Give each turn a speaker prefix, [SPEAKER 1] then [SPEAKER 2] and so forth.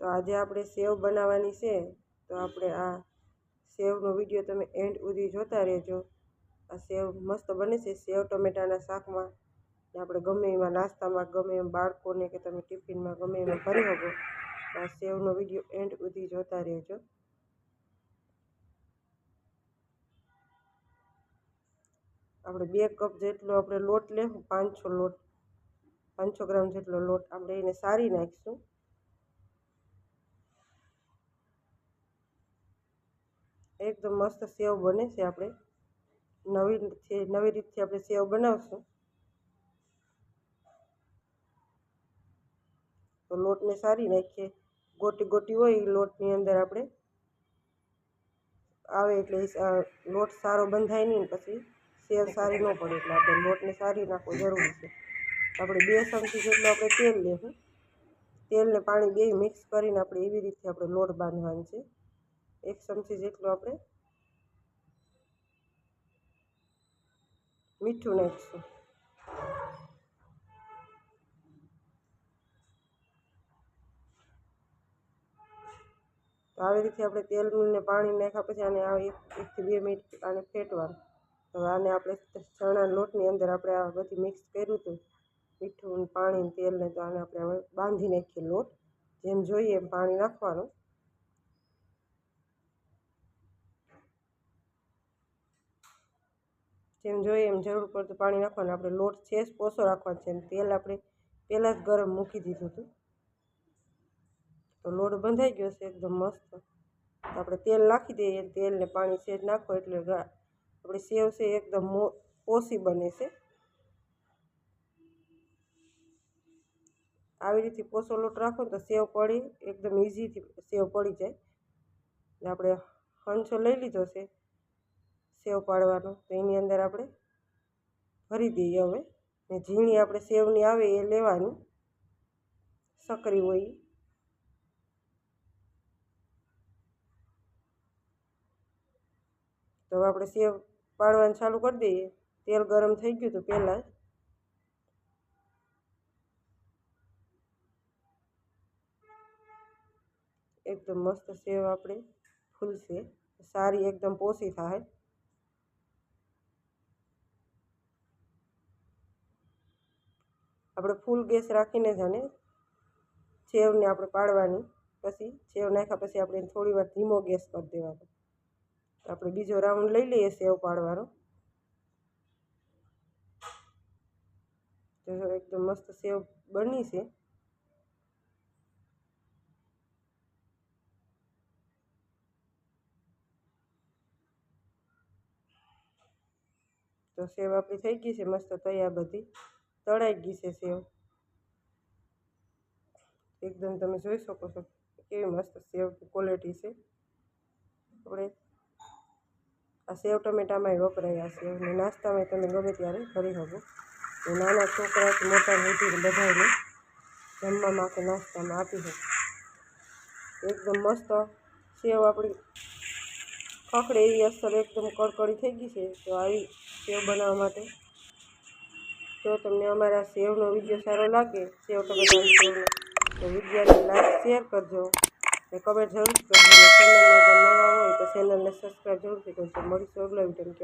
[SPEAKER 1] તો આજે આપણે સેવ બનાવવાની છે. તો આપણે આ સેવનો વીડિયો તમે એન્ડ સુધી જોતા રહેજો. આ સેવ મસ્ત બને છે સેવ ટમેટાના શાકમાં. ને આપણે ગમે એમાં નાસ્તામાં, ગમે એમ બાળકોને કે તમે ટિફિનમાં ગમે એમાં ભરી શકો. આ સેવનો વીડિયો એન્ડ સુધી જોતા રહેજો. આપણે બે કપ જેટલો આપણે લોટ લેવું પાંચસો લોટ પાંચસો ગ્રામ જેટલો લોટ આપણે એને સારી નાખીશું. એકદમ મસ્ત સેવ બને છે આપણે. નવી નવી રીતથી આપણે સેવ બનાવશું. તો લોટને સારી નાખીએ. ગોટી ગોટી હોય એ લોટની અંદર આપણે આવે એટલે લોટ સારો બંધાય નહીં પછી સેવ સારી ન પડે એટલે આપણે લોટને સારી નાખવો જરૂરી છે. આપણે બે ચમચી જેટલું આપણે તેલ લેવું. તેલને પાણી બે મિક્સ કરીને આપણે એવી રીતે આપણે લોટ બાંધવાનું છે. એક ચમચી જેટલું આપણે મીઠું નાખીશું. તો આવી રીતે આપણે તેલ ને પાણી નાખ્યા પછી આને આ એકથી બે મિનિટ આને ફેટવાનું. હવે આને આપણે ચણા લોટની અંદર આપણે આ બધી મિક્સ કર્યું હતું. મીઠું પાણી તેલને તો આને આપણે હવે બાંધી નાખીએ લોટ. જેમ જોઈએ એમ પાણી નાખવાનું. જેમ જોઈએ એમ જરૂર પડતું પાણી નાખવાનું. આપણે લોટ છે પોસો રાખવાનો છે તેલ આપણે પહેલાં જ ગરમ મૂકી દીધું હતું. તો લોટ બંધાઈ ગયો છે એકદમ મસ્ત. આપણે તેલ નાખી દઈએ તેલને પાણી સેજ નાખો એટલે આપણે સેવ છે એકદમ ઓછી બને છે. આવી રીતે પોસો લોટ રાખો તો સેવ પડી, એકદમ ઇઝીથી સેવ પડી જાય. એટલે આપણે હંચો લઈ લીધો છે. સેવ પાડવાનો. તો એની અંદર આપણે ભરી દઈએ હવે. ને ઝીણી આપણે સેવની આવે એ લેવાની. સકરી હોય. તો આપણે સેવ પાડવાનું ચાલુ કરી દઈએ. તેલ ગરમ થઈ ગયું હતું પહેલાં એકદમ મસ્ત સેવ આપણે ફૂલશે. સારી એકદમ પોષી થાય. આપણે ફૂલ ગેસ રાખીને જ આને સેવને આપણે પાડવાની. પછી સેવ નાખ્યા પછી આપણે થોડી વાર ધીમો ગેસ કરી દેવાનો. આપણે બીજો રાઉન્ડ લઈ લઈએ સેવ પાડવાનો. તો એકદમ મસ્ત સેવ બની છે. તો સેવ આપણી થઈ ગઈ છે, મસ્ત તૈયાર બધી. તળાઈ ગઈ છે સેવ. એકદમ તમે જોઈ શકો છો કેવી મસ્ત સેવ ક્વોલિટી છે. આપણે આ સેવ ટમેટામાં વપરાય આ સેવ ને નાસ્તામાં તમે ગમે ત્યારે કરી શકો. નાના છોકરાથી મોટા મોટી બધાને જમવામાં કે નાસ્તામાં આપી શકો. એકદમ મસ્ત સેવ આપણી ખખડે એવી અસર એકદમ કડકડી થઈ ગઈ છે. તો આવી સેવ બનાવવા માટે જો તમને અમારા સેવનો વીડિયો સારો લાગે, સેવ ટમેટાની સેવનો. તો વિડીયોને લાઈક શેર કરજો ને કમેન્ટ જરૂર કરજો. ચેનલને નવા હોય તો ચેનલને સબસ્ક્રાઈબ જરૂરથી કરજો. મળીશું અગલા વીડિયો